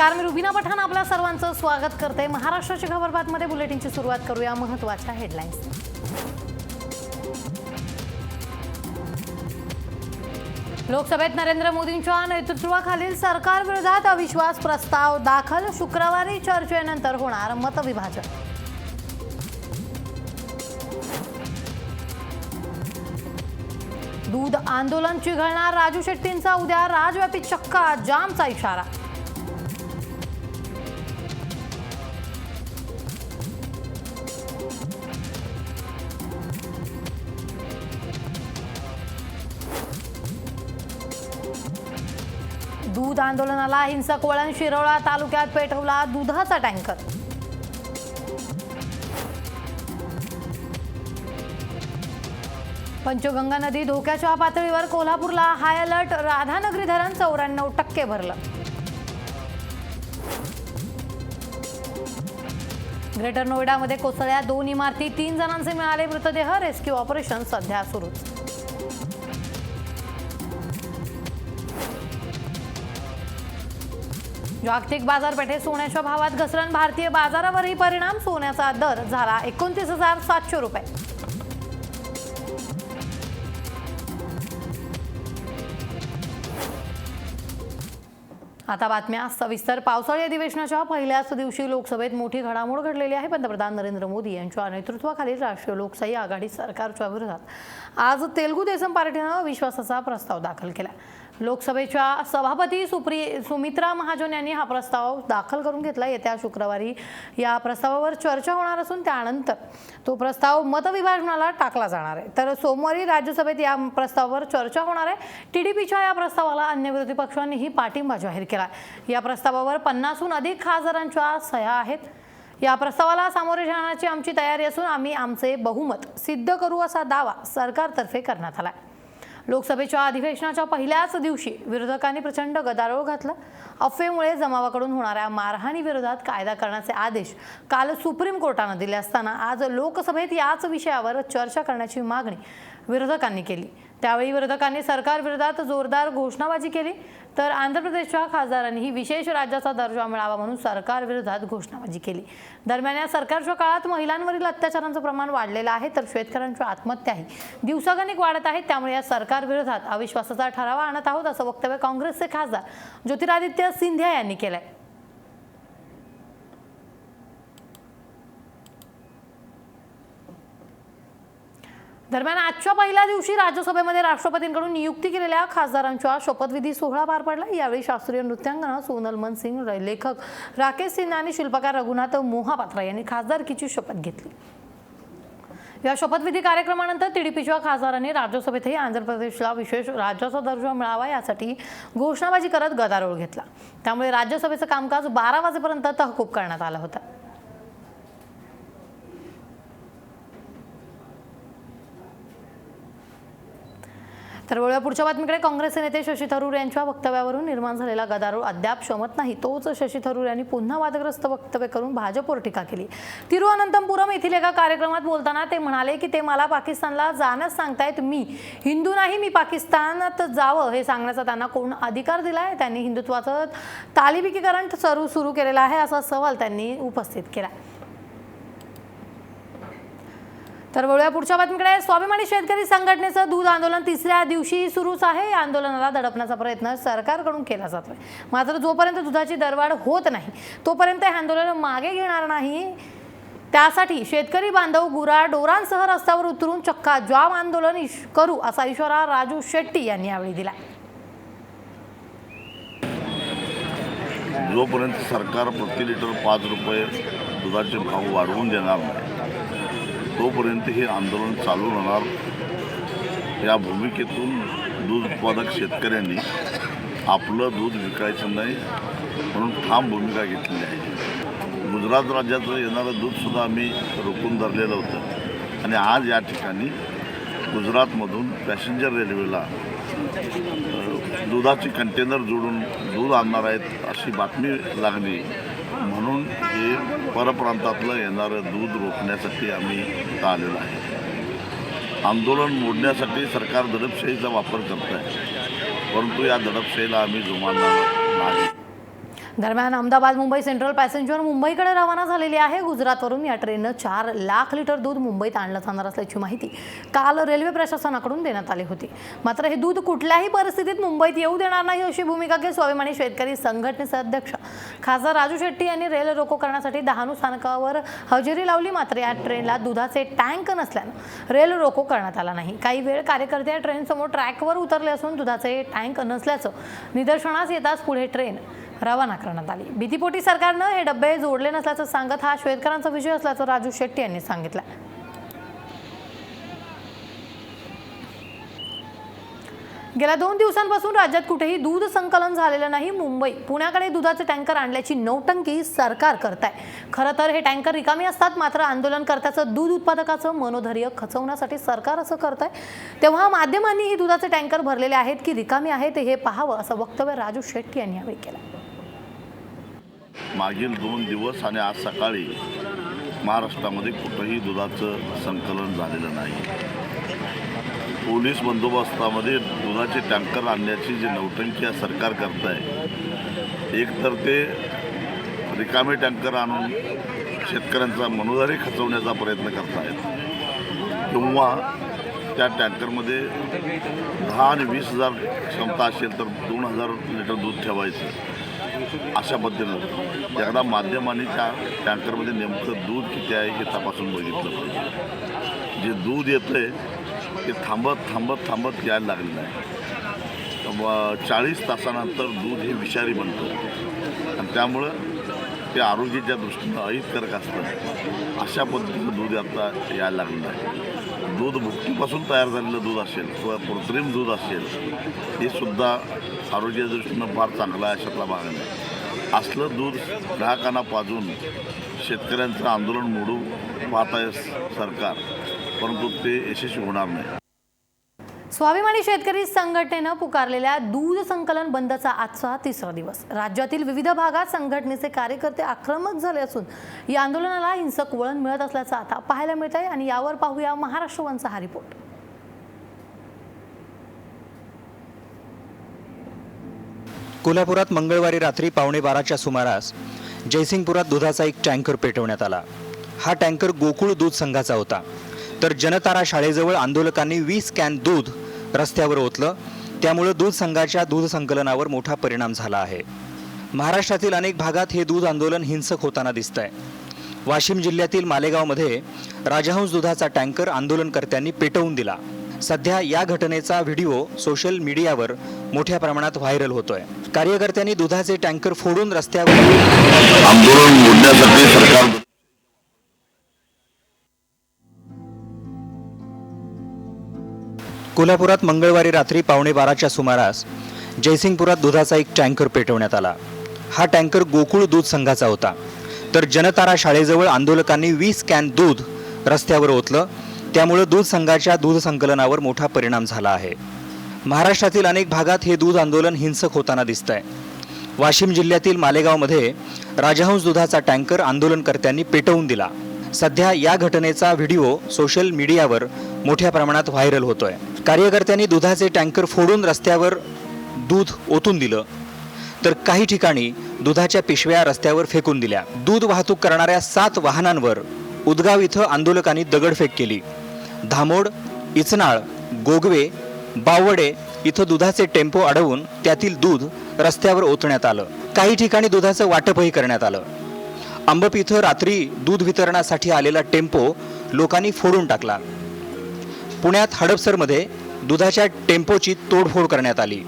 नमस्कार मी रुबिना पठाण आपल्या सर्वांचं स्वागत करते. महाराष्ट्राच्या खबर बातमध्ये बुलेटिनची सुरुवात करूया. महत्त्वाच्या हेडलाईन्स लोकसभेत नरेंद्र मोदींच्या नेतृत्वाखालील सरकारविरोधात अविश्वास प्रस्ताव दाखल शुक्रवारी चर्चेनंतर होणार मतविभाजन. दूध आंदोलन चिघळणार राजू शेट्टींचा उद्या राजव्यापी चक्का जामचा इशारा. दूध आंदोलनाला हिंसक वळण शिरोळा तालुक्यात पेटवला दुधाचा टँकर. पंचगंगा नदी धोक्याच्या पातळीवर कोल्हापूरला हाय अलर्ट राधानगरी धरण चौऱ्याण्णव टक्के भरलं. ग्रेटर नोएडामध्ये कोसळल्या दोन इमारती तीन जणांचे मिळाले मृतदेह. रेस्क्यू ऑपरेशन सध्या सुरूच. जागतिक बाजारपेठेत सोन्याच्या भावात घसरण भारतीय बाजारावरही परिणाम. सोन्याचा दर झाला एकोणतीस हजार सातशे रुपये. आता बातम्या. सविस्तर पावसाळी अधिवेशनाच्या पहिल्याच दिवशी लोकसभेत मोठी घडामोड घडलेली आहे. पंतप्रधान नरेंद्र मोदी यांच्या नेतृत्वाखालील राष्ट्रीय लोकशाही आघाडी सरकारच्या विरोधात आज तेलुगू देसम पार्टीनं विश्वासाचा प्रस्ताव दाखल केला. लोकसभेच्या सभापती सुप्री सुमित्रा महाजन यांनी हा प्रस्ताव दाखल करून घेतला. येत्या शुक्रवारी या प्रस्तावावर चर्चा होणार असून त्यानंतर तो प्रस्ताव मतविभाजनाला टाकला जाणार आहे. तर सोमवारी राज्यसभेत या प्रस्तावावर चर्चा होणार आहे. टी डी पीच्या या प्रस्तावाला अन्य विरोधी पक्षांनीही पाठिंबा जाहीर केला या प्रस्तावावर पन्नासहून अधिक खासदारांच्या सह्या आहेत. या प्रस्तावाला सामोरे जाण्याची आमची तयारी असून आम्ही आमचे बहुमत सिद्ध करू असा दावा सरकारतर्फे करण्यात आला आहे लोकसभेच्या अधिवेशनाच्या पहिल्याच दिवशी विरोधकांनी प्रचंड गदारोळ घातला. अफवेमुळे जमावाकडून होणाऱ्या मारहाणी विरोधात कायदा करण्याचे आदेश काल सुप्रीम कोर्टानं दिले असताना आज लोकसभेत याच विषयावर चर्चा करण्याची मागणी विरोधकांनी केली. त्यावेळी विरोधकांनी सरकारविरोधात जोरदार घोषणाबाजी केली. तर आंध्र प्रदेशच्या खासदारांनीही विशेष राज्याचा दर्जा मिळावा म्हणून सरकार विरोधात घोषणाबाजी केली. दरम्यान या सरकारच्या काळात महिलांवरील अत्याचारांचं प्रमाण वाढलेलं आहे तर शेतकऱ्यांच्या आत्महत्याही दिवसागणिक वाढत आहेत त्यामुळे या सरकार विरोधात अविश्वासाचा ठराव आणत आहोत असं वक्तव्य काँग्रेसचे खासदार ज्योतिरादित्य सिंधिया यांनी केलं आहे दरम्यान आजच्या पहिल्या दिवशी राज्यसभेमध्ये राष्ट्रपतींकडून नियुक्ती केलेल्या खासदारांच्या शपथविधी सोहळा पार पडला. यावेळी शास्त्रीय नृत्यांगना सोनल मनसिंग र- लेखक राकेश सिन्हा आणि शिल्पकार रघुनाथ मोहापात्रा यांनी खासदारकीची शपथ घेतली. या शपथविधी कार्यक्रमानंतर टीडीपीच्या खासदारांनी राज्यसभेतही आंध्र प्रदेशला विशेष राज्याचा दर्जा मिळावा यासाठी घोषणाबाजी करत गदारोळ घेतला. त्यामुळे राज्यसभेचं कामकाज बारा वाजेपर्यंत तहकूब करण्यात आलं होतं. तर वळूया पुढच्या बातमीकडे काँग्रेसचे नेते शशी थरूर यांच्या वक्तव्यावरून निर्माण झालेला गदारोळ अद्याप शमत नाही. तोच शशी थरूर यांनी पुन्हा वादग्रस्त वक्तव्य करून भाजपवर टीका केली. तिरुअनंतपुरम येथील एका कार्यक्रमात बोलताना ते म्हणाले की ते मला पाकिस्तानला जाण्यास सांगतायत मी. हिंदू नाही मी पाकिस्तानात जावं. हे सांगण्याचा त्यांना कोण अधिकार दिला आहे त्यांनी हिंदुत्वाचं तालिबिकीकरण सुरू सुरू केलेलं आहे असा सवाल त्यांनी उपस्थित केला. तर वळूया पुढच्या बातमीकडे. स्वाभिमानी शेतकरी संघटनेचं दूध आंदोलन तिसऱ्या दिवशी सुरूच आहे. या आंदोलनाला दडपण्याचा प्रयत्न सरकारकडून केला जातोय. मात्र जोपर्यंत दुधाची दरवाढ होत नाही तोपर्यंत हे आंदोलन मागे घेणार नाही. त्यासाठी शेतकरी बांधव गुरा डोरांसह रस्त्यावर उतरून चक्का जाम आंदोलन करू असा इशारा राजू शेट्टी यांनी यावेळी दिला जोपर्यंत सरकार प्रति लिटर पाच रुपये दुधाचे भाव वाढवून देणार नाही तोपर्यंत हे आंदोलन चालू राहणार. या भूमिकेतून दूध उत्पादक शेतकऱ्यांनी आपलं दूध विकायचं नाही म्हणून ठाम भूमिका घेतलेली आहे. गुजरात राज्याचं येणारं दूधसुद्धा आम्ही रोखून धरलेलं होतं. आणि आज या ठिकाणी गुजरातमधून पॅसेंजर रेल्वेला दुधाचे कंटेनर जोडून दूध आणणार आहेत अशी बातमी लागली. म्हणून हे परप्रांतातलं येणारं दूध रोखण्यासाठी आम्ही इथं आलेलो आहे. आंदोलन मोडण्यासाठी सरकार दडपशाहीचा वापर करत आहे परंतु या दडपशाहीला आम्ही जुमानणार नाही दरम्यान अहमदाबाद मुंबई सेंट्रल पॅसेंजर मुंबईकडे रवाना झालेली आहे. गुजरातवरून या ट्रेननं चार लाख लिटर दूध मुंबईत आणलं जाणार असल्याची माहिती काल रेल्वे प्रशासनाकडून देण्यात आली होती. मात्र हे दूध कुठल्याही परिस्थितीत मुंबईत येऊ देणार नाही अशी भूमिका घेत स्वाभिमानी शेतकरी संघटनेचे अध्यक्ष खासदार राजू शेट्टी यांनी रेल रोको करण्यासाठी डहाणू स्थानकावर हजेरी लावली. मात्र या ट्रेनला दुधाचे टँक नसल्यानं रेल रोको करण्यात आला नाही. काही वेळ कार्यकर्ते या ट्रेनसमोर ट्रॅकवर उतरले असून दुधाचे टँक नसल्याचं निदर्शनास येताच पुढे ट्रेन रवाना करण्यात आली. भीतीपोटी सरकारनं हे डबे जोडले नसल्याचं सांगत हा शेतकऱ्यांचा विजय असल्याचं राजू शेट्टी यांनी सांगितलं गेल्या दोन दिवसांपासून राज्यात कुठेही दूध संकलन झालेलं नाही. मुंबई पुण्याकडे दुधाचे टँकर आणल्याची नौटंकी सरकार करत आहे खरं तर हे टँकर रिकामी असतात मात्र आंदोलनकर्त्याचं दूध उत्पादकाचं मनोधैर्य खचवण्यासाठी सरकार असं करत आहे तेव्हा माध्यमांनीही दुधाचे टँकर भरलेले आहेत की रिकामी आहेत हे पाहावं असं वक्तव्य राजू शेट्टी यांनी यावेळी केलं मागील दोन दिवस आणि आज सकाळी महाराष्ट्रामध्ये कुठंही दुधाचं संकलन झालेलं नाही. पोलीस बंदोबस्तामध्ये दुधाचे टँकर आणण्याची जी नौटंकी आज सरकार करत आहे एकतर ते रिकामे टँकर आणून शेतकऱ्यांचा मनोधारी खचवण्याचा प्रयत्न करत आहेत किंवा त्या टँकरमध्ये दहा आणि वीस हजार क्षमता असेल तर दोन हजार लिटर दूध ठेवायचं. अशा पद्धतीनं एकदा माध्यमाने त्या टँकरमध्ये नेमकं दूध किती आहे हे तपासून बघितलं पाहिजे. जे दूध येतं आहे ते थांबत थांबत थांबत यायला लागलेलं आहे चाळीस तासानंतर दूध हे विषारी बनतं. आणि त्यामुळं ते आरोग्याच्या दृष्टीनं अहितकारक असतं अशा पद्धतीचं दूध आता यायला लागलेलं आहे. दूध भुकटीपासून तयार झालेलं दूध असेल किंवा कृत्रिम दूध असेल हे सुद्धा आरोग्याच्या दृष्टीनं फार चांगलं आहे अशातला भाग नाही असलं दूध ग्राहकांना पाजून शेतकऱ्यांचं आंदोलन मोडू पाहत आहे सरकार परंतु ते यशस्वी होणार नाही. स्वाभिमानी शेतकरी संघटनेनं पुकारलेल्या दूध संकलन बंदचा आजचा तिसरा दिवस. राज्यातील विविध भागात संघटनेचे कार्यकर्ते आक्रमक झाले असून या आंदोलनाला हिंसक वळण मिळत असल्याचं आता पाहायला मिळत आहे आणि यावर पाहूया महाराष्ट्र वनचा हा रिपोर्ट. कोल्हापुरात मंगळवारी रात्री पावणे बाराच्या सुमारास जयसिंगपुरात दुधाचा एक टँकर पेटवण्यात आला. हा टँकर गोकुळ दूध संघाचा होता. तर जनतारा शाळेजवळ आंदोलकांनी वीस कॅन दूध रस्त्यावर ओतलं. त्यामुळं दूध संघाच्या दूध संकलनावर मोठा परिणाम झाला आहे. महाराष्ट्रातील अनेक भागात हे दूध आंदोलन हिंसक होताना दिसतंय. वाशिम जिल्ह्यातील मालेगावमध्ये राजहंस दुधाचा टँकर आंदोलनकर्त्यांनी पेटवून दिला. सध्या या घटनेचा व्हिडिओ सोशल मीडियावर मोठ्या प्रमाणात व्हायरल होतोय. कार्यकर्त्यांनी दुधाचे टँकर फोडून रस्त्यावर आंदोलन मोडण्यासाठी सरकार कोल्हापुरात मंगळवारी रात्री पावणे बाराच्या सुमारास जयसिंगपुरात दुधाचा एक टँकर पेटवण्यात आला. हा टँकर गोकुळ दूध संघाचा होता. तर जनतारा शाळेजवळ आंदोलकांनी वीस कॅन दूध रस्त्यावर ओतलं. त्यामुळं दूध संघाच्या दूध संकलनावर मोठा परिणाम झाला आहे. महाराष्ट्रातील अनेक भागात हे दूध आंदोलन हिंसक होताना दिसतंय. वाशिम जिल्ह्यातील मालेगावमध्ये राजहंस दुधाचा टँकर आंदोलनकर्त्यांनी पेटवून दिला. सध्या या घटनेचा व्हिडिओ सोशल मीडियावर मोठ्या प्रमाणात व्हायरल होतोय. कार्यकर्त्यांनी दुधाचे टँकर फोडून रस्त्यावर दूध ओतून दिलं. तर काही ठिकाणी दुधाच्या पिशव्या रस्त्यावर फेकून दिल्या. दूध वाहतूक करणाऱ्या सात वाहनांवर उदगाव इथं आंदोलकांनी दगडफेक केली. धामोड इचनाळ गोगवे बावडे इथं दुधाचे टेम्पो अडवून त्यातील दूध रस्त्यावर ओतण्यात आलं. काही ठिकाणी दुधाचं वाटपही करण्यात आलं. अंबप इथं रात्री दूध वितरणासाठी आलेला टेम्पो लोकांनी फोडून टाकला. पुण्यात हडपसरमध्ये दुधाच्या टेम्पोची तोडफोड करण्यात आली.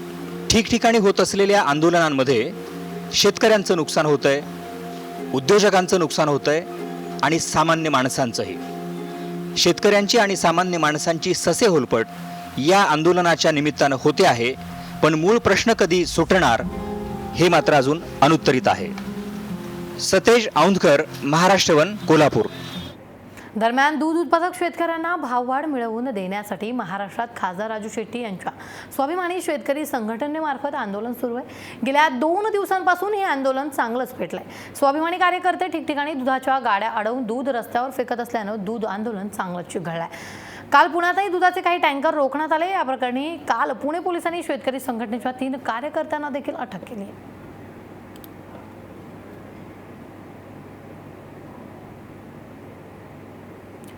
ठिकठिकाणी होत असलेल्या आंदोलनांमध्ये शेतकऱ्यांचं नुकसान होतंय उद्योजकांचं नुकसान होतंय आणि सामान्य माणसांचंही. शेतकऱ्यांची आणि सामान्य माणसांची ससे होलपट या आंदोलनाच्या निमित्तानं होते आहे पण मूळ प्रश्न कधी सुटणार हे मात्र अजून अनुत्तरित आहे. सतेज औंधकर महाराष्ट्रवन कोल्हापूर. दरम्यान दूध उत्पादक शेतकऱ्यांना भाववाढ मिळवून देण्यासाठी महाराष्ट्रात खासदार राजू शेट्टी यांच्या स्वाभिमानी शेतकरी संघटनेमार्फत आंदोलन सुरू आहे. गेल्या दोन दिवसांपासून हे आंदोलन चांगलंच पेटलंय. स्वाभिमानी कार्यकर्ते ठिकठिकाणी दुधाच्या गाड्या अडवून दूध रस्त्यावर फेकत असल्यानं दूध आंदोलन चांगलंच चिघळलंय. काल पुण्यातही दुधाचे काही टँकर रोखण्यात आले. या प्रकरणी काल पुणे पोलिसांनी शेतकरी संघटनेच्या तीन कार्यकर्त्यांना देखील अटक केली आहे.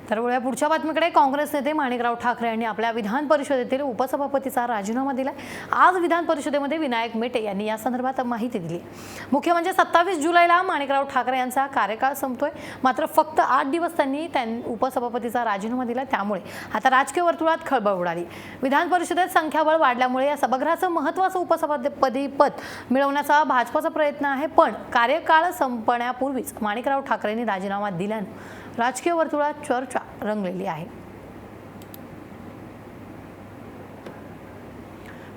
तर वळूया पुढच्या बातमीकडे काँग्रेस नेते माणिकराव ठाकरे यांनी आपल्या विधान परिषदेतील उपसभापतीचा राजीनामा दिलाय. आज विधान परिषदेमध्ये विनायक मेटे यांनी या संदर्भात माहिती दिली. मुख्य म्हणजे सत्तावीस जुलैला माणिकराव ठाकरे यांचा कार्यकाळ संपतोय. मात्र फक्त आठ दिवस त्यांनी त्यां उपसभापतीचा राजीनामा दिला. त्यामुळे आता राजकीय वर्तुळात खळबळ उडाली. विधान परिषदेत संख्याबळ वाढल्यामुळे या सभागृहाचं महत्त्वाचं उपसभापती पद मिळवण्याचा भाजपचा प्रयत्न आहे. पण कार्यकाळ संपण्यापूर्वीच माणिकराव ठाकरेंनी राजीनामा दिल्यानं राजकीय वर्तुळात चर्चा रंगलेली आहे.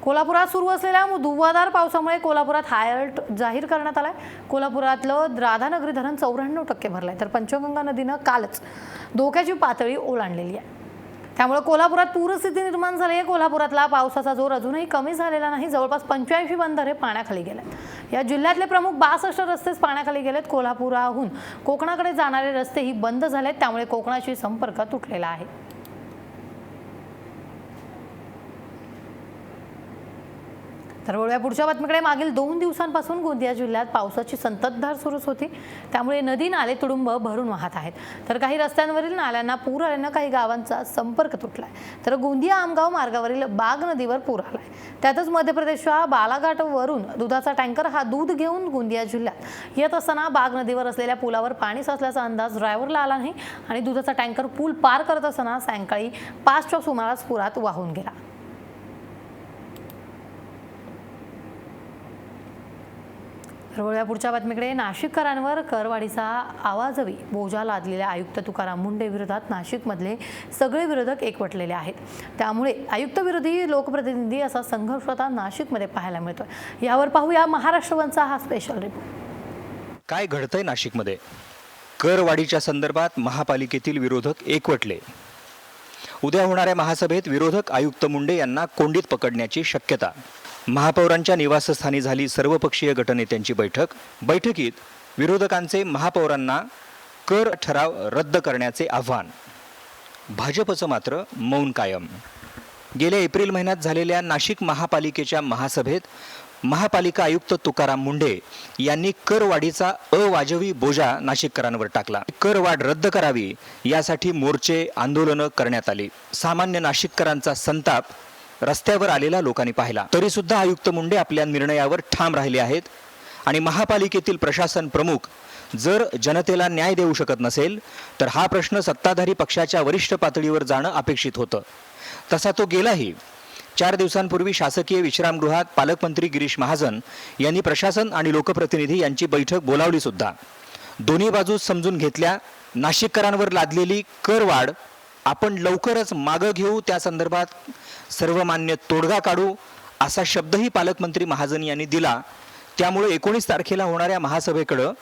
कोल्हापुरात सुरू असलेल्या दुवादार पावसामुळे कोल्हापुरात हाय अलर्ट जाहीर करण्यात आलाय. कोल्हापुरातलं राधानगरी धरण चौऱ्याण्णव टक्के भरलंय. तर पंचगंगा नदीनं कालच धोक्याची पातळी ओलांडलेली आहे. त्यामुळे कोल्हापुरात पूरस्थिती निर्माण झाली आहे. कोल्हापुरातला पावसाचा जोर अजूनही कमी झालेला नाही. जवळपास पंच्याऐंशी बंधारे पाण्याखाली गेलेत. या जिल्ह्यातले प्रमुख बासष्ट रस्तेच पाण्याखाली गेलेत कोल्हापुराहून. कोकणाकडे जाणारे रस्तेही बंद झालेत. त्यामुळे कोकणाशी संपर्क तुटलेला आहे. तर वळूया पुढच्या बातमीकडे मागील दोन दिवसांपासून गोंदिया जिल्ह्यात पावसाची संततधार सुरूच होती. त्यामुळे नदी नाले तुडुंब भरून वाहत आहेत. तर काही रस्त्यांवरील नाल्यांना पूर आल्यानं काही गावांचा संपर्क तुटलाय. तर गोंदिया आमगाव मार्गावरील बाग नदीवर पूर आलाय. त्यातच मध्य प्रदेशच्या बालाघाटवरून दुधाचा टँकर हा दूध घेऊन गोंदिया जिल्ह्यात येत असताना बाग नदीवर असलेल्या पुलावर पाणी साचल्याचा अंदाज ड्रायव्हरला आला नाही आणि दुधाचा टँकर पूल पार करत असताना सायंकाळी पाचच्या सुमारास पुरात वाहून गेला. वळूया पुढच्या बातमीकडे. नाशिककरांवर करवाढीचा आवाजवी बोजा लादलेल्या आयुक्त तुकाराम मुंडे विरोधात नाशिकमधले सगळे विरोधक एकवटलेले आहेत. त्यामुळे आयुक्त विरोधी लोकप्रतिनिधी असा संघर्ष आता नाशिकमध्ये पाहायला मिळतोय. यावर पाहूया महाराष्ट्रवनचा हा स्पेशल रिपोर्ट काय घडतंय नाशिकमध्ये? करवाढीच्या संदर्भात महापालिकेतील विरोधक एकवटले. उद्या होणाऱ्या महासभेत विरोधक आयुक्त मुंडे यांना कोंडीत पकडण्याची शक्यता. महापौरांच्या निवासस्थानी झाली सर्वपक्षीय गटनेत्यांची बैठक. बैठकीत विरोधकांचे महापौरांना कर ठराव रद्द करण्याचे आव्हान. भाजपचं मात्र मौन कायम. गेल्या एप्रिल महिन्यात झालेल्या नाशिक महापालिकेच्या महासभेत महापालिका आयुक्त तुकाराम मुंढे यांनी करवाढीचा अवाजवी बोजा नाशिककरांवर टाकला. करवाढ रद्द करावी यासाठी मोर्चे आंदोलनं करण्यात आली. सामान्य नाशिककरांचा संताप रस्त्यावर आलेला लोकांनी पाहिला. तरी सुद्धा आयुक्त मुंडे आपल्या निर्णयावर ठाम राहिले आहेत आणि महापालिकेतील प्रशासन प्रमुख जर जनतेला न्याय देऊ शकत नसेल तर हा प्रश्न सत्ताधारी पक्षाच्या वरिष्ठ पातळीवर जाणं अपेक्षित होतं. तसा तो गेलाही. चार दिवसांपूर्वी शासकीय विश्रामगृहात पालकमंत्री गिरीश महाजन यांनी प्रशासन आणि लोकप्रतिनिधी यांची बैठक बोलावली सुद्धा. दोन्ही बाजू समजून घेतल्या नाशिककरांवर लादलेली करवाढ आपण लवकरच मागं घेऊ त्या संदर्भात सर्वमान्य तोडगा काढू असा शब्दही पालकमंत्री महाजन यांनी दिला. त्यामुळे एकोणीस तारखेला होणाऱ्या महासभेकडं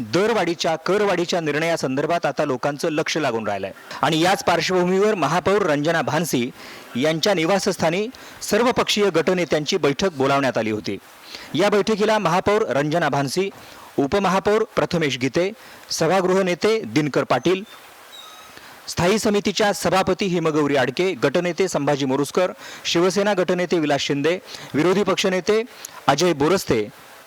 दरवाढीच्या करवाढीच्या निर्णयासंदर्भात आता लोकांचं लक्ष लागून राहिलं आहे आणि याच पार्श्वभूमीवर महापौर रंजना भानसी यांच्या निवासस्थानी सर्वपक्षीय गटनेत्यांची बैठक बोलावण्यात आली होती. या बैठकीला महापौर रंजना भानसी उपमहापौर प्रथमेश गीते सभागृह नेते दिनकर पाटील स्थायी समितीच्या सभापती हिमगौरी आडके गटनेते संभाजी मोरुसकर शिवसेना गटनेते विलास शिंदे विरोधी पक्षनेते अजय बोरस्ते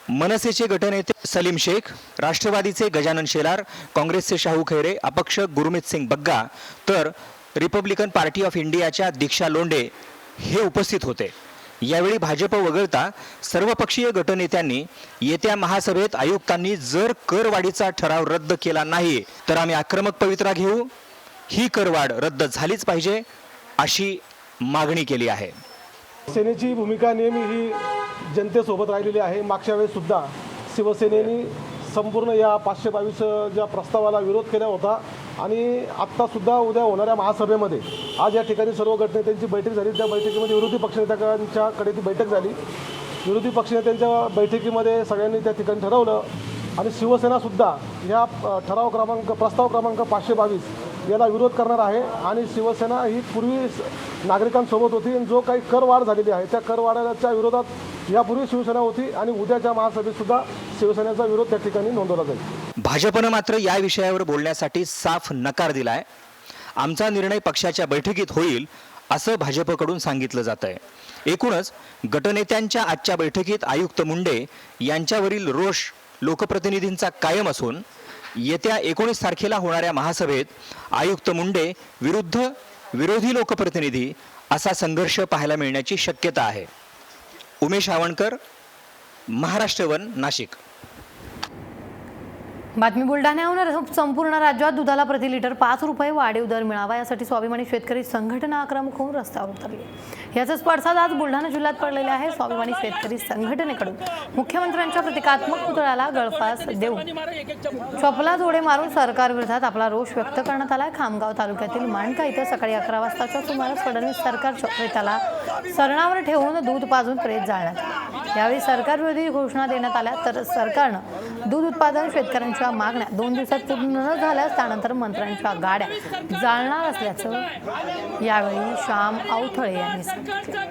मनसेचे गटनेते सलीम शेख राष्ट्रवादीचे गजानन शेलार काँग्रेसचे शाहू खैरे अपक्ष गुरमीत सिंग बग्गा तर रिपब्लिकन पार्टी ऑफ इंडियाच्या दीक्षा लोंडे हे उपस्थित होते. यावेळी भाजप वगळता सर्वपक्षीय गटनेत्यांनी येत्या महासभेत आयुक्तांनी जर करवाढीचा ठराव रद्द केला नाही तर आम्ही आक्रमक पवित्रा घेऊ. ही करवाढ रद्द झालीच पाहिजे अशी मागणी केली आहे. सेनेची भूमिका नेहमी ही जनतेसोबत राहिलेली आहे. मागच्या वेळेस सुद्धा शिवसेनेने संपूर्ण या पाचशे बावीस ज्या प्रस्तावाला विरोध केला होता आणि आत्तासुद्धा उद्या होणाऱ्या महासभेमध्ये आज या ठिकाणी सर्व गटनेत्यांची बैठक झाली. त्या बैठकीमध्ये विरोधी पक्षनेत्यांच्याकडे ती बैठक झाली. विरोधी पक्षनेत्यांच्या बैठकीमध्ये सगळ्यांनी त्या ठिकाणी ठरवलं आणि शिवसेनासुद्धा ह्या ठराव क्रमांक प्रस्ताव क्रमांक पाचशे बावीस याला विरोध करणार आहे. आणि शिवसेना ही पूर्वी नागरिकांसोबत होती. आणि जो काही करवाढ झालेली आहे त्या करवाढाच्या विरोधात यापूर्वी शिवसेना होती. आणि उद्याच्या महासभेतसुद्धा शिवसेनेचा विरोध त्या ठिकाणी नोंदवला जाईल. भाजपनं मात्र या विषयावर बोलण्यासाठी साफ नकार दिलाय. आमचा निर्णय पक्षाच्या बैठकीत होईल असं भाजपकडून सांगितलं जात आहे एकूणच गटनेत्यांच्या आजच्या बैठकीत आयुक्त मुंडे यांच्यावरील रोष लोकप्रतिनिधींचा कायम असून येत्या एकोणीस तारखेला होणाऱ्या महासभेत आयुक्त मुंडे विरुद्ध विरोधी लोकप्रतिनिधी असा संघर्ष पाहायला मिळण्याची शक्यता आहे. उमेश आवणकर महाराष्ट्र वन नाशिक. बातमी बुलढाण्याहून संपूर्ण राज्यात दुधाला प्रति लिटर पाच रुपये वाढीव दर मिळावा यासाठी स्वाभिमानी शेतकरी संघटना आक्रमक होऊन रस्त्यावर उतरली. याचाच पडसाद आज बुलढाणा जिल्ह्यात पडलेले आहे. स्वाभिमानी शेतकरी संघटनेकडून मुख्यमंत्र्यांच्या प्रतिकात्मक पुतळ्याला गळफास देऊन चपला जोडे मारून सरकार विरोधात आपला रोष व्यक्त करण्यात आला खामगाव तालुक्यातील मांडका इथं सकाळी अकरा वाजताच्या सुमारास फडणवीस सरकारच्या प्रेताला सरणावर ठेवून दूध पाजून प्रेत जाळण्यात यावेळी सरकारविरोधी घोषणा देण्यात आल्या तर सरकारनं दूध उत्पादन शेतकऱ्यांच्या मागण्या दोन दिवसात पूर्ण न झाल्यास त्यानंतर मंत्र्यांच्या गाड्या जाळणार असल्याचं यावेळी श्याम आवथळे यांनी सांगितलं.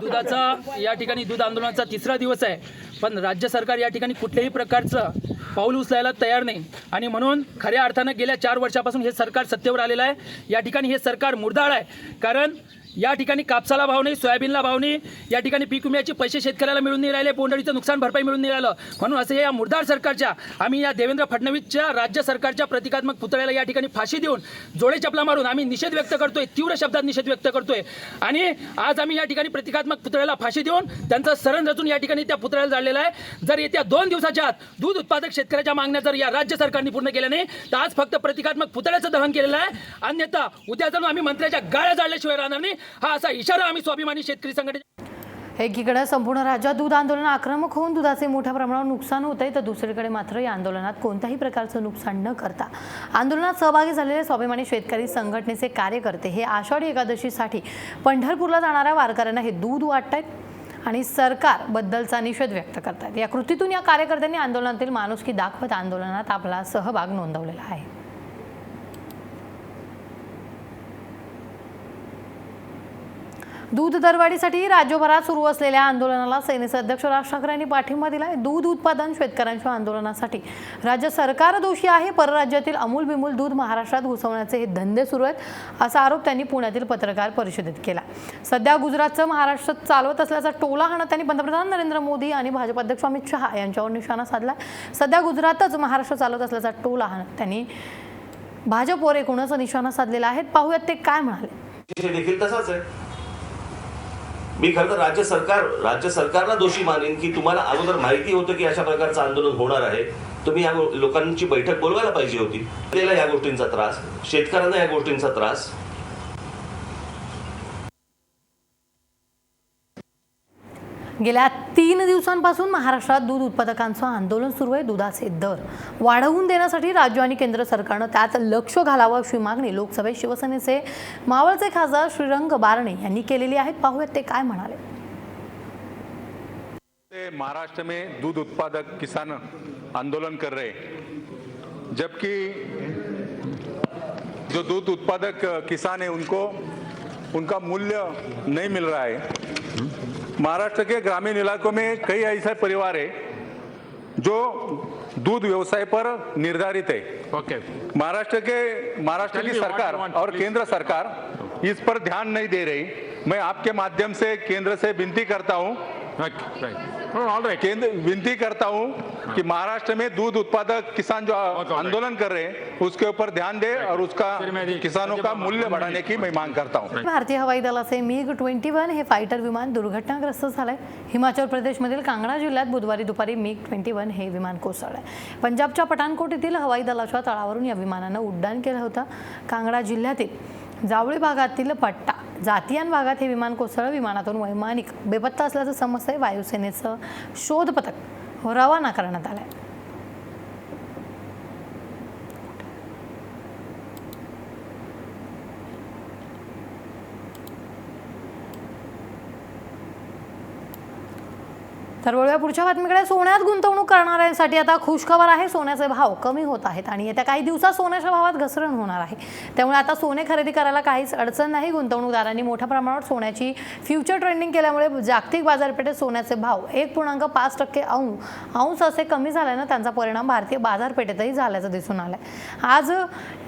दुधाचा या ठिकाणी दूध आंदोलनाचा तिसरा दिवस आहे. पण राज्य सरकार या ठिकाणी कुठल्याही प्रकारचं पाऊल उचलायला तयार नाही. आणि म्हणून खऱ्या अर्थानं गेल्या चार वर्षापासून हे सरकार सत्तेवर आलेलं आहे. या ठिकाणी हे सरकार मुर्दाळ आहे. कारण या ठिकाणी कापसाला भाव नाही सोयाबीनला भाव नाही या ठिकाणी पीक विम्याचे पैसे शेतकऱ्याला मिळून नाही राहिले बोंडळीचं नुकसान भरपाई मिळून नाही राहिलं. म्हणून असं या मुर्दार सरकारच्या आम्ही या देवेंद्र फडणवीसच्या राज्य सरकारच्या प्रतिकात्मक पुतळ्याला या ठिकाणी फाशी देऊन जोडे चपला मारून आम्ही निषेध व्यक्त करतोय तीव्र शब्दात निषेध व्यक्त करतोय. आणि आज आम्ही या ठिकाणी प्रतिकात्मक पुतळ्याला फाशी देऊन त्यांचं सरण रचून या ठिकाणी त्या पुतळ्याला जाळलेलं आहे. जर येत्या दोन दिवसाच्या आत दूध उत्पादक शेतकऱ्याच्या मागण्या जर या राज्य सरकारने पूर्ण केल्या नाही तर आज फक्त प्रतिकात्मक पुतळ्याचं दहन केलेलं आहे. अन्यथा उद्या जाऊन आम्ही मंत्र्याच्या गाळ्या जाळल्याशिवाय राहणार नाही. हा असा इशारा आम्ही स्वाभिमानी शेतकरी संघटने एकीकडे संपूर्ण राज्यात दूध आंदोलन आक्रमक होऊन दुधाचे मोठ्या प्रमाणावर नुकसान होत आहे तर दुसरीकडे मात्र या आंदोलनात कोणत्याही प्रकारचं नुकसान न करता. आंदोलनात सहभागी झालेले स्वाभिमानी शेतकरी संघटनेचे कार्यकर्ते हे आषाढी एकादशीसाठी पंढरपूरला जाणाऱ्या वारकऱ्यांना हे दूध वाटत आहेत आणि सरकारबद्दलचा निषेध व्यक्त करतात या कृतीतून या कार्यकर्त्यांनी आंदोलनातील माणुसकी दाखवत आंदोलनात आपला सहभाग नोंदवलेला आहे. दूध दरवाढीसाठी राज्यभरात सुरू असलेल्या आंदोलनाला सेनेचे अध्यक्ष राज ठाकरे यांनी पाठिंबा दिलाय. दूध उत्पादन शेतकऱ्यांच्या आंदोलनासाठी. राज्य सरकार दोषी आहे परराज्यातील अमूल बिमूल दूध महाराष्ट्रात घुसवण्याचे हे धंदे सुरू आहेत असा आरोप त्यांनी पुण्यातील पत्रकार परिषदेत केला. सध्या गुजरातचं महाराष्ट्रात चालवत असल्याचा टोला हाणत त्यांनी पंतप्रधान नरेंद्र मोदी आणि भाजप अध्यक्ष अमित शहा यांच्यावर निशाणा साधला सध्या गुजरातच महाराष्ट्र चालवत असल्याचा टोला हाणत त्यांनी भाजपवर एकूणच निशाणा साधलेला आहे. पाहूयात ते काय म्हणाले. देखील तसाच आहे. मी खरं तर राज्य सरकार राज्य सरकारला दोषी मानेन की तुम्हाला अगोदर माहिती होतं की अशा प्रकारचं आंदोलन होणार आहे. तुम्ही या लोकांची बैठक बोलवायला पाहिजे होती. त्याला या गोष्टींचा त्रास शेतकऱ्यांना या गोष्टींचा त्रास. गेल्या तीन दिवसांपासून महाराष्ट्रात दूध उत्पादकांचं आंदोलन सुरू आहे दुधाचे दर वाढवून देण्यासाठी राज्य आणि केंद्र सरकारनं त्यात लक्ष घालावं अशी मागणी लोकसभेत शिवसेनेचे मावळचे खासदार श्रीरंग बारणे यांनी केलेली आहे. पाहूयात ते काय म्हणाले. महाराष्ट्र में दूध उत्पादक किसान आंदोलन कर रहे जबकि जो दूध उत्पादक किसान है उनको उनका मूल्य नहीं मिल रहा है। महाराष्ट्र के ग्रामीण इलाकों में कई ऐसे परिवार है जो दूध व्यवसाय पर निर्धारित है। ओके महाराष्ट्र के महाराष्ट्र की सरकार want, और केंद्र सरकार इस पर ध्यान नहीं दे रही। मैं आपके माध्यम से केंद्र से विनती करता हूँ केंद्र विनती करता हूं कि महाराष्ट्र में दूध उत्पादक किसान जो. आंदोलन कर रहे हैं उसके ऊपर ध्यान दे और उसका किसानों का मूल्य बढ़ाने की मैं मांग करता हूं। भारतीय हवाई दलाचे मिग ट्वेंटी वन हे फायटर विमान दुर्घटनाग्रस्त झालंय. हिमाचल प्रदेशमधील कांगडा जिल्ह्यात बुधवारी दुपारी मिग ट्वेंटी वन हे विमान कोसळलंय. पंजाबच्या पठाणकोट येथील हवाई दलाच्या तळावरून या विमानानं उड्डाण केलं होतं. कांगडा जिल्ह्यातील जावळी भागातील पट्टा जातियान भागात हे विमान कोसळलं. विमानातून वैमानिक बेपत्ता असल्याचं समजतंय. वायुसेनेचं शोध पथक रवाना करण्यात आलंय. तर वळूया पुढच्या बातमीकडे सोन्यात गुंतवणूक करणाऱ्यांसाठी आता खुशखबर आहे. सोन्याचे भाव कमी होत आहेत आणि येत्या काही दिवसात सोन्याच्या भावात घसरण होणार आहे. त्यामुळे आता सोने खरेदी करायला काहीच अडचण नाही. गुंतवणूकदारांनी मोठ्या प्रमाणावर सोन्याची फ्युचर ट्रेंडिंग केल्यामुळे जागतिक बाजारपेठेत सोन्याचे भाव एक पूर्णांक पाच टक्के अंश अंश असे कमी झाल्यानं त्यांचा परिणाम भारतीय बाजारपेठेतही झाल्याचं दिसून आलं आज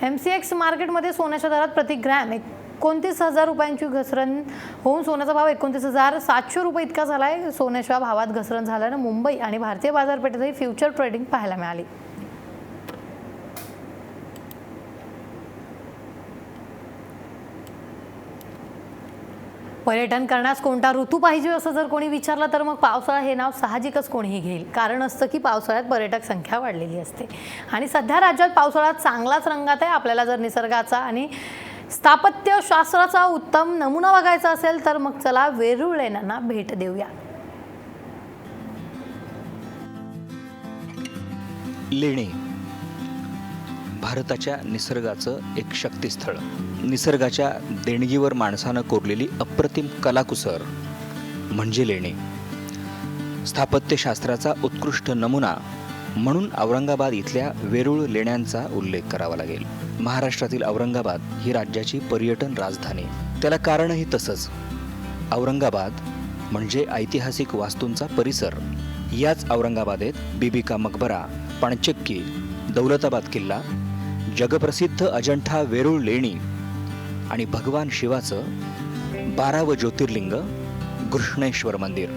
एम सी एक्स मार्केटमध्ये सोन्याच्या दरात प्रति ग्रॅम एक एकोणतीस हजार रुपयांची घसरण होऊन सोन्याचा भाव एकोणतीस हजार सातशे रुपये इतका झाला आहे सोन्याच्या भावात घसरण झाल्यानं मुंबई आणि भारतीय बाजारपेठेतही फ्युचर ट्रेडिंग पाहायला मिळाली. पर्यटन करण्यास कोणता ऋतू पाहिजे असं जर कोणी विचारलं तर मग पावसाळा हे नाव साहजिकच कोणीही घेईल. कारण असतं की पावसाळ्यात पर्यटक संख्या वाढलेली असते. आणि सध्या राज्यात पावसाळा चांगलाच रंगात आहे. आपल्याला जर निसर्गाचा आणि स्थापत्यशास्त्राचा उत्तम नमुना बघायचा असेल तर मग चला वेरूळ लेण्यांना भेट देऊया. लेणी भारताच्या निसर्गाचं एक शक्तिस्थळ. निसर्गाच्या देणगीवर माणसानं कोरलेली अप्रतिम कलाकुसर म्हणजे लेणी. स्थापत्यशास्त्राचा उत्कृष्ट नमुना म्हणून औरंगाबाद इथल्या वेरूळ लेण्यांचा उल्लेख करावा लागेल. महाराष्ट्रातील औरंगाबाद ही राज्याची पर्यटन राजधानी. त्याला कारणही तसंच. औरंगाबाद म्हणजे ऐतिहासिक वास्तूंचा परिसर. याच औरंगाबादेत बिबिका मकबरा पाणचक्की दौलताबाद किल्ला जगप्रसिद्ध अजंठा वेरूळ लेणी आणि भगवान शिवाचं बारावं ज्योतिर्लिंग घृष्णेश्वर मंदिर.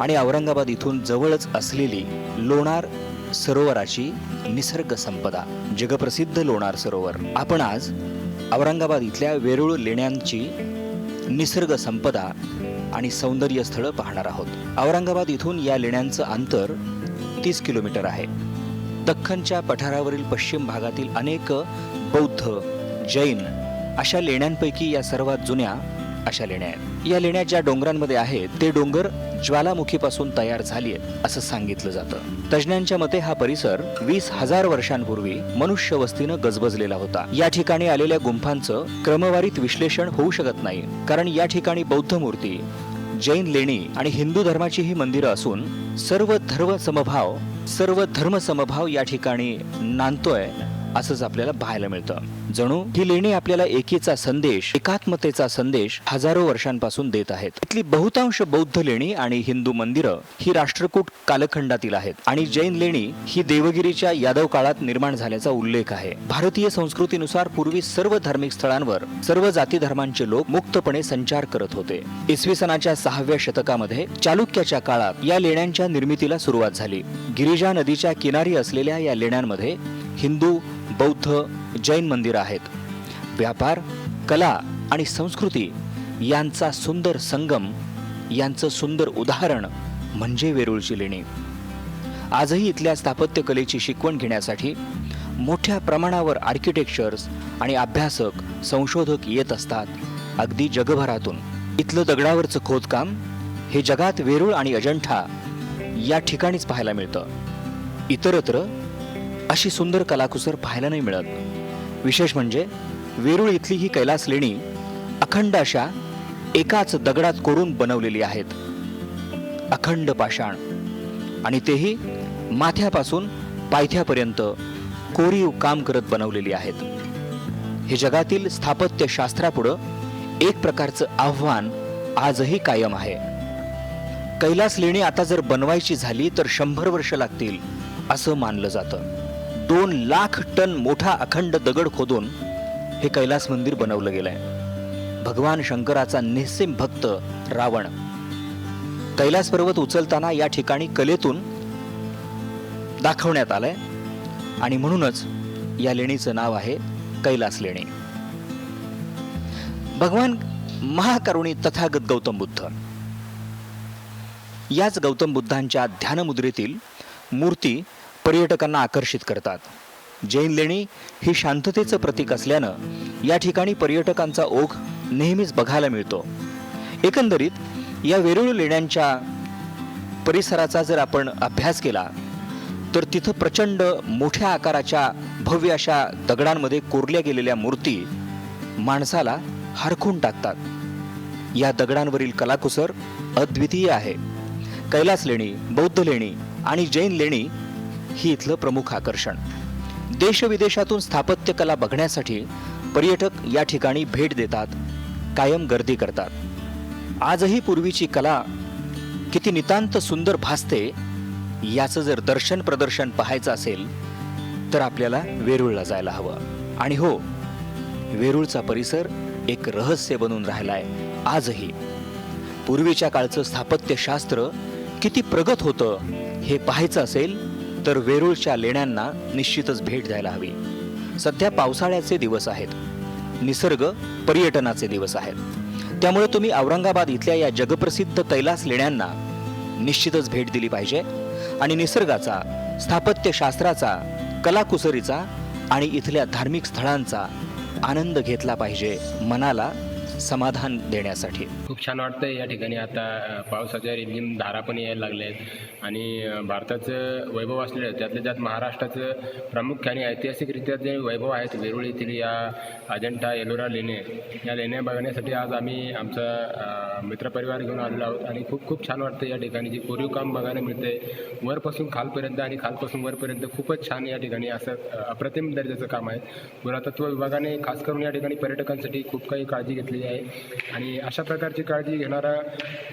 आणि औरंगाबाद इथून जवळच असलेली लोणार सरोवराची निसर्ग संपदा जगप्रसिद्ध लोणार सरोवर. आपण आज औरंगाबाद इथल्या वेरूळ लेण्यांची निसर्ग संपदा आणि सौंदर्य स्थळं पाहणार आहोत. औरंगाबाद इथून या लेण्यांचं अंतर तीस किलोमीटर आहे. दख्खनच्या पठारावरील पश्चिम भागातील अनेक बौद्ध जैन अशा लेण्यांपैकी या सर्वात जुन्या अशा लेण्या आहेत. या लेण्या ज्या डोंगरांमध्ये आहेत ते डोंगर ज्वालामुखीपासून तयार झाली आहे असं सांगितलं जातं. तज्ज्ञांच्या मते हा परिसर वीस हजार वर्षांपूर्वी मनुष्य वस्तीनं गजबजलेला होता. या ठिकाणी आलेल्या गुंफांचं क्रमवारीत विश्लेषण होऊ शकत नाही कारण या ठिकाणी बौद्ध मूर्ती जैन लेणी आणि हिंदू धर्माची ही मंदिरं असून सर्व धर्म समभाव सर्व धर्म समभाव या ठिकाणी नांदतोय असंच आपल्याला पाहायला मिळतं. जणू ही लेणी आपल्याला एकीचा संदेश एकात्मतेचा संदेश हजारो वर्षांपासून देत आहेत. इथली बहुतांश बौद्ध लेणी आणि हिंदू मंदिरं ही राष्ट्रकूट कालखंडातील आहेत. आणि जैन लेणी ही देवगिरीच्या यादव काळात निर्माण झाल्याचा उल्लेख आहे. भारतीय संस्कृतीनुसार पूर्वी सर्व धार्मिक स्थळांवर सर्व जाती धर्मांचे लोक मुक्तपणे संचार करत होते. इसवी सनाच्या सहाव्या शतकामध्ये चालुक्याच्या काळात या लेण्यांच्या निर्मितीला सुरुवात झाली. गिरिजा नदीच्या किनारी असलेल्या या लेण्यांमध्ये हिंदू बौद्ध जैन मंदिरं आहेत. व्यापार कला आणि संस्कृती यांचा सुंदर संगम यांचं सुंदर उदाहरण म्हणजे वेरूळची लेणी आजही इथल्या स्थापत्यकलेची शिकवण घेण्यासाठी मोठ्या प्रमाणावर आर्किटेक्चर्स आणि अभ्यासक संशोधक येत असतात. अगदी जगभरातून. इथलं दगडावरचं खोदकाम हे जगात वेरूळ आणि अजंठा या ठिकाणीच पाहायला मिळतं. इतरत्र अशी सुंदर कलाकुसर पाहायला नाही मिळत. विशेष म्हणजे वेरूळ इथली ही कैलास लेणी अखंड अशा एकाच दगडात कोरून बनवलेली आहेत. अखंड पाषाण. आणि तेही माथ्यापासून पायथ्यापर्यंत कोरीव काम करत बनवलेली आहेत. हे जगातील स्थापत्यशास्त्रापुढं एक प्रकारचं आव्हान आजही कायम आहे. कैलास लेणी आता जर बनवायची झाली तर शंभर वर्ष लागतील असं मानलं जातं. दोन लाख टन मोठा अखंड दगड खोदून हे कैलास मंदिर बनवलं गेलं आहे भगवान शंकराचा निस्सिम भक्त रावण. कैलास पर्वत उचलताना या ठिकाणी कलेतून दाखवण्यात आलंय. आणि म्हणूनच या लेणीचं नाव आहे कैलास लेणी. भगवान महाकरुणी तथागत गौतम बुद्ध. याच गौतम बुद्धांच्या ध्यानमुद्रेतील मूर्ती पर्यटकांना आकर्षित करतात. जैन लेणी ही शांततेचं प्रतीक असल्यानं या ठिकाणी पर्यटकांचा ओघ नेहमीच बघायला मिळतो. एकंदरीत या वेरूळ लेण्यांच्या परिसराचा जर आपण अभ्यास केला तर तिथं प्रचंड मोठ्या आकाराच्या भव्य अशा दगडांमध्ये कोरल्या गेलेल्या मूर्ती माणसाला हरखून टाकतात. या दगडांवरील कलाकुसर अद्वितीय आहे. कैलास लेणी बौद्ध लेणी आणि जैन लेणी ही इथलं प्रमुख आकर्षण. देशविदेशातून स्थापत्यकला बघण्यासाठी पर्यटक या ठिकाणी भेट देतात कायम गर्दी करतात. आजही पूर्वीची कला किती नितांत सुंदर भासते याचं जर दर्शन प्रदर्शन पाहायचं असेल तर आपल्याला वेरूळला जायला हवं. आणि हो वेरूळचा परिसर एक रहस्य बनून राहिलाय आजही. पूर्वीच्या काळचं स्थापत्यशास्त्र किती प्रगत होतं हे पाहायचं असेल तर वेरूळच्या लेण्यांना निश्चितच भेट द्यायला हवी. सध्या पावसाळ्याचे दिवस आहेत. निसर्ग पर्यटनाचे दिवस आहेत. त्यामुळे तुम्ही औरंगाबाद इथल्या या जगप्रसिद्ध कैलास लेण्यांना निश्चितच भेट दिली पाहिजे आणि निसर्गाचा स्थापत्यशास्त्राचा कलाकुसरीचा आणि इथल्या धार्मिक स्थळांचा आनंद घेतला पाहिजे मनाला समाधान देण्यासाठी. खूप छान वाटतंय या ठिकाणी आता पावसाच्या रिमझिम धारा पण यायला लागल्या आहेत आणि भारताचं वैभव असलेलं त्यातल्या त्यात महाराष्ट्राचं प्रामुख्याने ऐतिहासिकरित्या जे वैभव आहेत वेरूळ येथील या अजंठा एलोरा लेणे या लेण्या बघण्यासाठी आज आम्ही आमचा मित्रपरिवार घेऊन आलेलो आहोत. आणि खूप खूप छान वाटतं या ठिकाणी जे कोरीव काम बघायला मिळते वरपासून खालपर्यंत आणि खालपासून वरपर्यंत खूपच छान या ठिकाणी असं अप्रतिम दर्जाचं काम आहे. पुरातत्व विभागाने खास करून या ठिकाणी पर्यटकांसाठी खूप काही काळजी घेतलेली आहे. आणि अशा प्रकारची काळजी घेणारा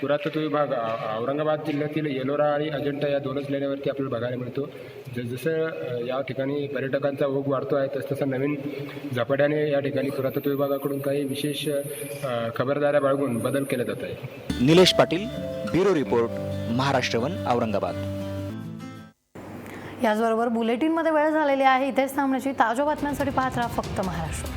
पुरातत्व विभाग औरंगाबाद जिल्ह्यातील येलोरा आणि अजंठा या दोनच लेण्यावरती आपल्याला बघायला मिळतो. जसं अ, या ठिकाणी पर्यटकांचा ओघ वाढतो आहे तस तसं नवीन झपाट्याने या ठिकाणी पुरातत्व विभागाकडून काही विशेष खबरदाऱ्या बाळगून बदल केले जात आहे Nilesh Patil bureau report Maharashtra one Aurangabad. याचबरोबर बुलेटिनमध्ये वेळ झालेली आहे. इथेच थांबण्याची ताज्या बातम्यांसाठी पाहत राहा फक्त महाराष्ट्र.